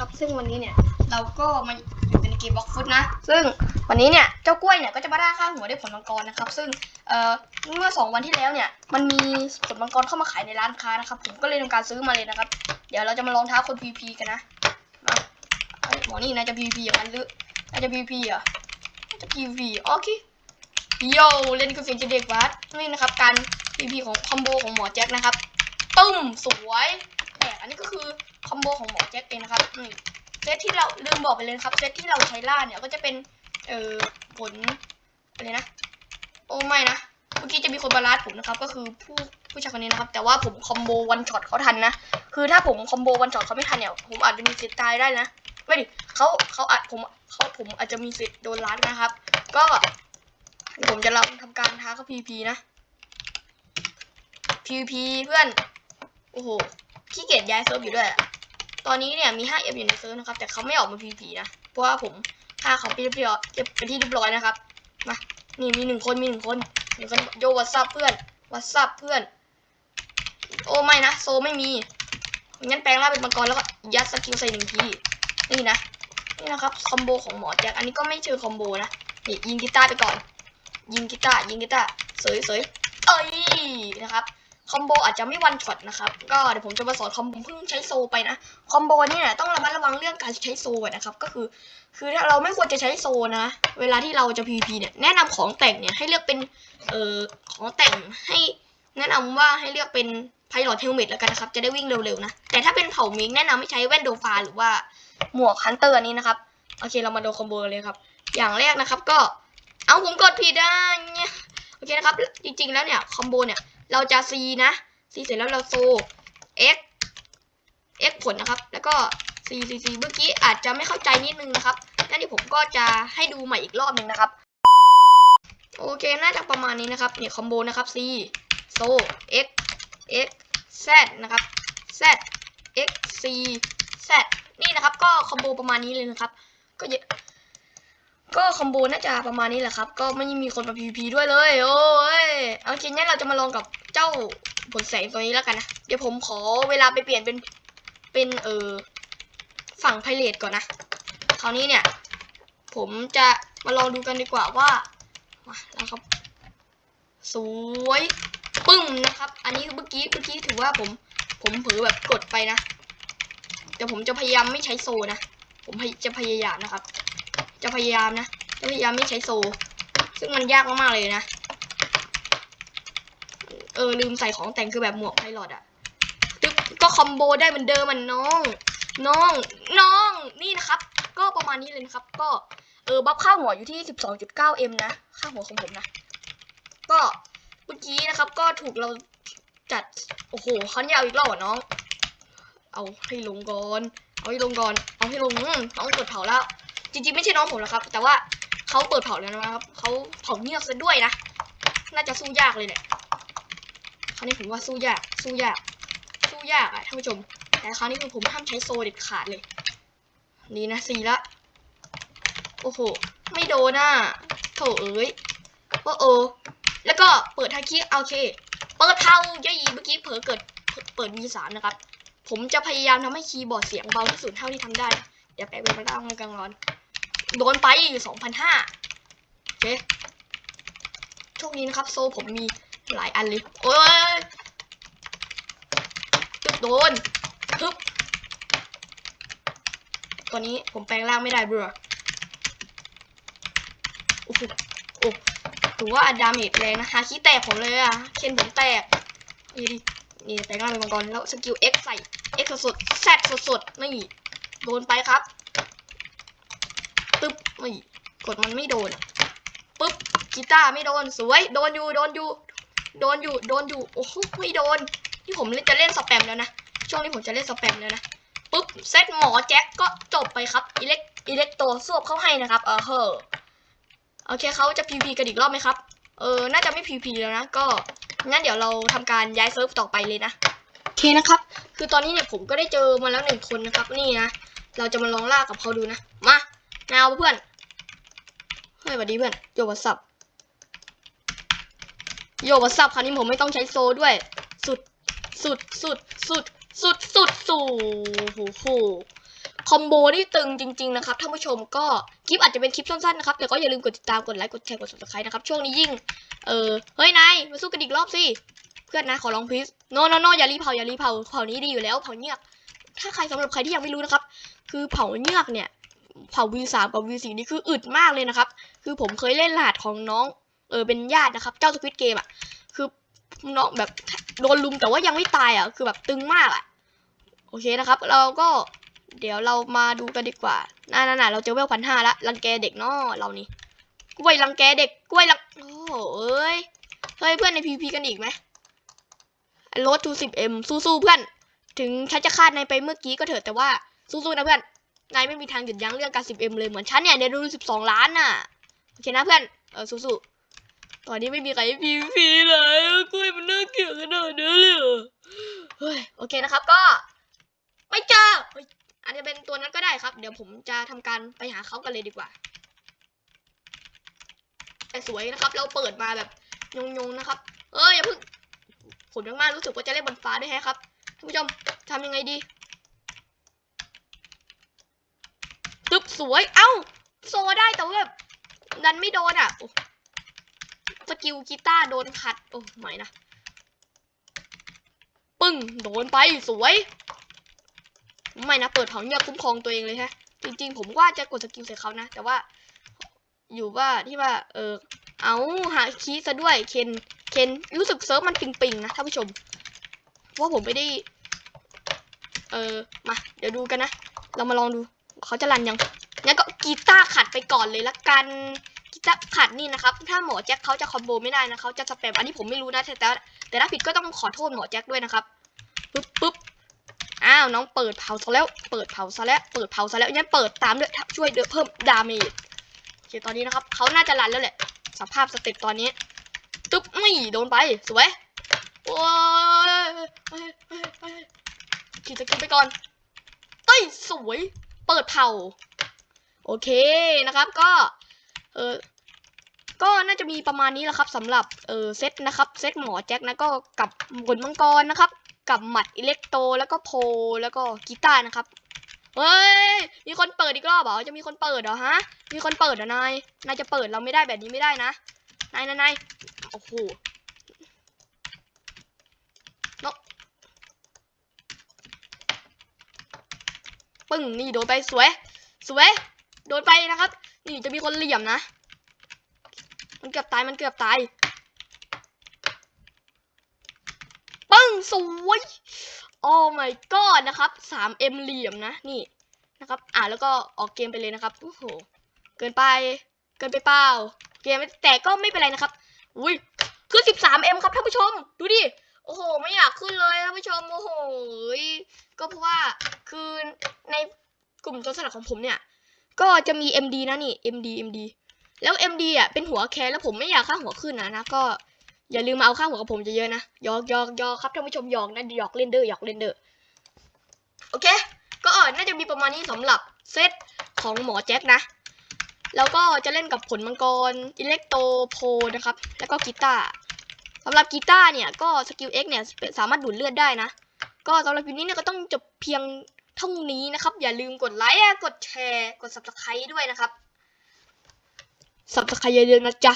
นะครับ ซึ่งวันนี้เนี่ยเราก็มาอยู่กันในเกมบล็อกฟุตนะ ซึ่งวันนี้เนี่ยเจ้ากล้วยเนี่ยก็จะมาล่าค่าหัวด้วยผลมังกรนะครับ ซึ่งเอ่อเมื่อสองวันที่แล้วเนี่ยมันมีผลมังกรเข้ามาขายในร้านค้านะครับ ผมก็เลยทำการซื้อมาเลยนะครับ เดี๋ยวเราจะมาลองท้าคน PVP กันนะมาเอ้ยหมอนี่น่าจะ PVP อย่างนั้นหรือน่าจะ PVP เหรอะจะ PVP โอเคโยเล่นกับเสียงเด็กวัดนี่นะครับการ PVP ของคอมโบของหมอแจ็คนะครับตึ้มสวยแหมอันนี้ก็คือ คอมโบของหมอแจ็คเองนะครับเซตที่เราลืมบอกไปเลยครับเซตที่เราใช้ล่าเนี่ยก็จะเป็นเอ่อผลอะไรนะ โอ้ไม่นะเมื่อกี้จะมีคนบาลานซ์ผมนะครับ ก็คือผู้ผู้ชายคนนี้นะครับ แต่ว่าผมคอมโบวันช็อตเขาทันนะ คือถ้าผมคอมโบวันช็อตเขาไม่ทันเนี่ยผมอาจจะมีสิทธิ์ตายได้นะไม่ดิเขาเขาอาจผมเขาผมอาจจะมีสิทธิ์โดนล้านนะครับ ก็ผมจะลองทำการท้าเขา PVP นะ PVP เพื่อน โอ้โหขี้เกียจย้ายเซิร์ฟอยู่ด้วยอะ ตอนนี้เนี่ยมี 5F อยู่ในเซิร์ฟนะครับ แต่เขาไม่ออกมา PVP นะ เพราะว่าผมฆ่าเขาไปเรียบร้อยเก็บไปนที่เรียบร้อยนะครับ มา นี่มีหนึ่งคน มีหนึ่งคนหนึ่งคนโยวัตซับเพื่อน วัตซับเพื่อน โอ้ไม่นะ โซไม่มี งั้นแปลงร่างเป็นมังกรแล้วก็ยัดสกิลใส่หนึ่งที นี่นะ นี่นะครับคอมโบของหมอแจ็คอันนี้ก็ไม่เชิงคอมโบนะนี่ยิงกีตาร์ไปก่อน ยิงกีตาร์ ยิงกีตาร์ เสยเสยเอ้ยนะครับ คอมโบอาจจะไม่วันช็อตนะครับ ก็เดี๋ยวผมจะมาสอนคอมโบเพิ่งใช้โซไปนะ คอมโบเนี่ยต้องระมัดระวังเรื่องการใช้โซนะครับ ก็คือ คือถ้าเราไม่ควรจะใช้โซนะ เวลาที่เราจะ PVP เนี่ย แนะนำของแต่งเนี่ยให้เลือกเป็น เอ่อ ของแต่งให้แนะนำว่าให้เลือกเป็นไพลอตเทลเมตแล้วกันนะครับ จะได้วิ่งเร็วๆนะ แต่ถ้าเป็นเผ่ามิงแนะนำให้ใช้แว่นโดฟาหรือว่าหมวกฮันเตอร์นี้นะครับ โอเคเรามาดูคอมโบเลยครับ อย่างแรกนะครับก็ เอาผมกดผิดอะเนี่ยโอเคนะครับ จริงๆแล้วเนี่ยคอมโบเนี่ย เราจะ C นะ C เสร็จแล้วเราโซ X X ผลนะครับ แล้วก็ C C C เมื่อกี้อาจจะไม่เข้าใจนิดนึงนะครับนั่นที่ผมก็จะให้ดูใหม่อีกรอบหนึ่งนะครับ โอเค น่าจะประมาณนี้นะครับเนี่ยคอมโบนะครับ C โซ X X Z นะครับ Z X C Z นี่นะครับ ก็คอมโบประมาณนี้เลยนะครับ ก็เยอะ ก็คอมโบน่าจะประมาณนี้แหละครับ ก็ไม่มีคนมา PVP ด้วยเลย โอ้ย เอาจริงงั้นเราจะมาลองกับเจ้าผลแสงตัวนี้แล้วกันนะ เดี๋ยวผมขอเวลาไปเปลี่ยนเป็น เป็นเออฝั่งไพเรตก่อนนะ คราวนี้เนี่ย ผมจะมาลองดูกันดีกว่าว่า มาแล้วครับ สวยปึ้มนะครับ อันนี้เมื่อกี้เมื่อกี้ถือว่าผม ผมเผลอแบบกดไปนะ แต่ผมจะพยายามไม่ใช้โซนะ ผมจะพยายามนะครับ จะพยายามนะ จะพยายามไม่ใช้โซ ซึ่งมันยากมากๆเลยนะ เออลืมใส่ของแต่งคือแบบหมวกไพลอตอะตึ๊บก็คอมโบได้เหมือนเดิมมันน้อง น้อง น้อง นี่นะครับ ก็ประมาณนี้เลยนะครับ ก็เออบัฟค่าหัวอยู่ที่ 12.9m นะ ค่าหัวของผมนะ ก็เมื่อกี้นะครับ ก็ถูกเราจัด โอ้โหคันยาวอีกรอบน้อง เอาให้ลงก่อน เอาให้ลงก่อน เอาให้ลงอืมน้องกดเผาแล้ว จริงๆไม่ใช่น้องผมหรอกครับ แต่ว่าเขาเปิดเผาแล้วนะครับเขาเผาเงียบซะด้วยนะน่าจะสู้ยากเลยเนี่ยคราวนี้ผมว่าสู้ยากสู้ยาก สู้ยากอะท่านผู้ชม แต่คราวนี้คือผมห้ามใช้โซเด็ดขาดเลย นี่นะสี่ละ โอ้โห ไม่โดนอะโถเอ้ยโอ้โอแล้วก็เปิดฮาคิโอเค เปิดเท่าเยอะเมื่อกี้เผลอเกิดเปิด V3 นะครับ ผมจะพยายามทำให้คีย์บอร์ดเสียงเบาที่สุดเท่าที่ทำได้เดี๋ยวแปลเป็นพลังกลางร้อน โดนไปอยู่สองพันห้าโอเคช่วงนี้นะครับ โซผมมีหลายอันเลยโอ้ยตึ๊บโดนทึบตอนนี้ผมแปลงร่างไม่ได้เบื่อโอ้โหโอ้ถือว่าดาเมจแรงนะฮาคิแตกผมเลยอะเคนผมแตกนี่ดินี่แปลงร่างเป็นมังกรแล้วสกิล X ใส่ X สดๆ Z สดๆนี่โดนไปครับ ตึ๊บไม่กดมันไม่โดนปึ๊บกีตาร์ไม่โดนสวยโดนอยู่โดนอยู่โดนอยู่โดนอยู่โอ้โหไม่โดนที่ผมจะเล่นสแปมแล้วนะช่วงนี้ผมจะเล่นสแปมแล้วนะปึ๊บเซตหมอแจ็คก็จบไปครับอิเล็กอิเล็กโตสวบเข้าให้นะครับเออเฮอโอเคเขาจะพีพีกันอีกรอบไหมครับเออน่าจะไม่พีพีแล้วนะก็งั้นเดี๋ยวเราทำการย้ายเซิร์ฟต่อไปเลยนะโอเคนะครับ คือตอนนี้เนี่ยผมก็ได้เจอมาแล้วหนึ่งคนนะครับนี่นะเราจะมาลองล่ากับเขาดูนะมา แมวเพื่อน เฮ้ยสวัสดีเพื่อน โยวัสับโยวัสับคราวนี้ผมไม่ต้องใช้โซด้วย สุด สุด สุด สุด สุด สุดสูโหโหคอมโบนี่ตึงจริง ๆ นะครับท่านผู้ชมก็คลิปอาจจะเป็นคลิปสั้นๆนะครับแต่ก็อย่าลืมกดติดตามกดไลค์กดแชร์กด subscribe นะครับ ช่วงนี้ยิ่ง เออเฮ้ยนายมาสู้กันอีกรอบสิเพื่อนนะขอลองพีซโนโนโนอย่ารีเผาอย่ารีเผาเผานี้ดีอยู่แล้วเผาเงือก ถ้าใครสำหรับใครที่ยังไม่รู้นะครับ คือเผาเงือกเนี่ย เผา V3 กับ V4 นี่คืออึดมากเลยนะครับ คือผมเคยเล่นรหัสของน้อง เออเป็นญาตินะครับ เจ้าสควิตเกมอะ คือน้องแบบโดนลุมแต่ว่ายังไม่ตายอะ คือแบบตึงมากอะ โอเคนะครับ เราก็เดี๋ยวเรามาดูกันดีกว่าน่าน่าเราเจอเวลพันห้าละรังแกเด็กเนาะเรานี่ กล้วยรังแกเด็ก กล้วยรัง โอ้เอ้ย เฮ้ยเพื่อนในพีพีกันอีกไหมรถทูสิบเอ็มสู้ๆเพื่อน ถึงฉันจะฆ่านายไปเมื่อกี้ก็เถอะแต่ว่าสู้ๆนะเพื่อน นายไม่มีทางหยุดยั้งเรื่องการ 10M เลยเหมือนฉันเนี่ยเดี๋ยวดู12 ล้านน่ะ โอเคนะเพื่อน เออสู้ๆตอนนี้ไม่มีใครพีพีเลยกล้วยมันน่าเกลียดขนาดนี้เลยเฮ้ยโอเคนะครับก็ไปเจอเฮ้ยอาจจะเป็นตัวนั้นก็ได้ครับ เดี๋ยวผมจะทำการไปหาเขากันเลยดีกว่า แต่สวยนะครับ เราเปิดมาแบบยงๆนะครับ เอออย่าเพิ่งผมยังมากรู้สึกว่าจะเล่นบนฟ้าได้วยแฮะครับท่านผู้ชมทำยังไงดี ตึบ สวย เอ้า โซได้แต่ว่าแบบดันไม่โดนอะสกิลกีตาร์โดนขัด โอ้ไม่นะ ปึ้ง โดนไปสวย ไม่นะ เปิดเผาเงียบคุ้มครองตัวเองเลยฮะ จริง ๆ ผมว่าจะกดสกิลใส่เขานะ แต่ว่า อยู่ว่าที่ว่า เออ เอาหาคีซะด้วย เคน เคน รู้สึกเซิร์ฟมันปิงๆนะท่านผู้ชม เพราะว่าผมไม่ได้ เออ มา เดี๋ยวดูกันนะ เรามาลองดู เขาจะรันยัง งั้นก็กีตาร์ขัดไปก่อนเลยละกันกีตาร์ขัดนี่นะครับ ถ้าหมอแจ็คเขาจะคอมโบไม่ได้นะเขาจะสแปมอันนี้ผมไม่รู้นะแต่แต่แต่ถ้าผิดก็ต้องขอโทษหมอแจ็คด้วยนะครับปึ๊บปึ๊บอ้าวน้องเปิดเผาซะแล้ว เปิดเผาซะแล้วเปิดเผาซะแล้วงั้นเปิดตามด้วยช่วยเดือเพิ่มดาเมจโอเคตอนนี้นะครับเขาน่าจะรันแล้วแหละสภาพสเต็ปตอนนี้ตึ๊บไม่โดนไปสวยโอ้ยขี่สกิลไปก่อนเต้ยสวย เปิดเผา โอเคนะครับก็เออก็น่าจะมีประมาณนี้แหละครับสำหรับเออเซตนะครับเซตหมอแจ็คนะก็กับผลมังกรนะครับ กับหมัดอิเล็กโตแล้วก็โพแล้วก็กีตาร์นะครับเฮ้ยมีคนเปิดอีกรอบเหรอจะมีคนเปิดเหรอฮะ มีคนเปิดเหรอนายนายจะเปิดเราไม่ได้แบบนี้ไม่ได้นะนายนายนายโอ้โหนกปึ้งนี่โดนไปสวยสวย โดนไปนะครับ นี่จะมีคนเหลี่ยมนะ มันเกือบตายมันเกือบตายปึ้งสวยโอ้ my god นะครับ 3M เหลี่ยมนะนี่นะครับ อ่าแล้วก็ออกเกมไปเลยนะครับโอ้โหเกินไป เกินไปเปล่าเกมแต่ก็ไม่เป็นไรนะครับอุ้ยคือ 13M ครับท่านผู้ชม ดูดิโอ้โห ไม่อยากขึ้นเลยท่านผู้ชมโอ้โหก็เพราะว่าคือในกลุ่มตัวสนับของผมเนี่ย ก็จะมี MD นะนี่ MD MD แล้ว MD อะเป็นหัวแคร์แล้วผมไม่อยากค่าหัวขึ้นนะนะก็อย่าลืมมาเอาค่าหัวกับผมเยอะๆนะยอกยอกยอกครับท่านผู้ชมยอกนะยอกเล่นเด้อหยอกเล่นเด้อโอเค ก็น่าจะมีประมาณนี้สำหรับเซตของหมอแจ็คนะแล้วก็จะเล่นกับผลมังกรอิเล็กโตโพนะครับ แล้วก็กีตาร์สำหรับกีตาร์เนี่ยก็สกิล X เนี่ยสามารถดูดเลือดได้นะ ก็สำหรับคลิปนี้เนี่ยก็ต้องจบเพียง ท่านี้นะครับ อย่าลืมกดไลค์กดแชร์ กด subscribe ด้วยนะครับ subscribe เยอะๆนะจ๊ะ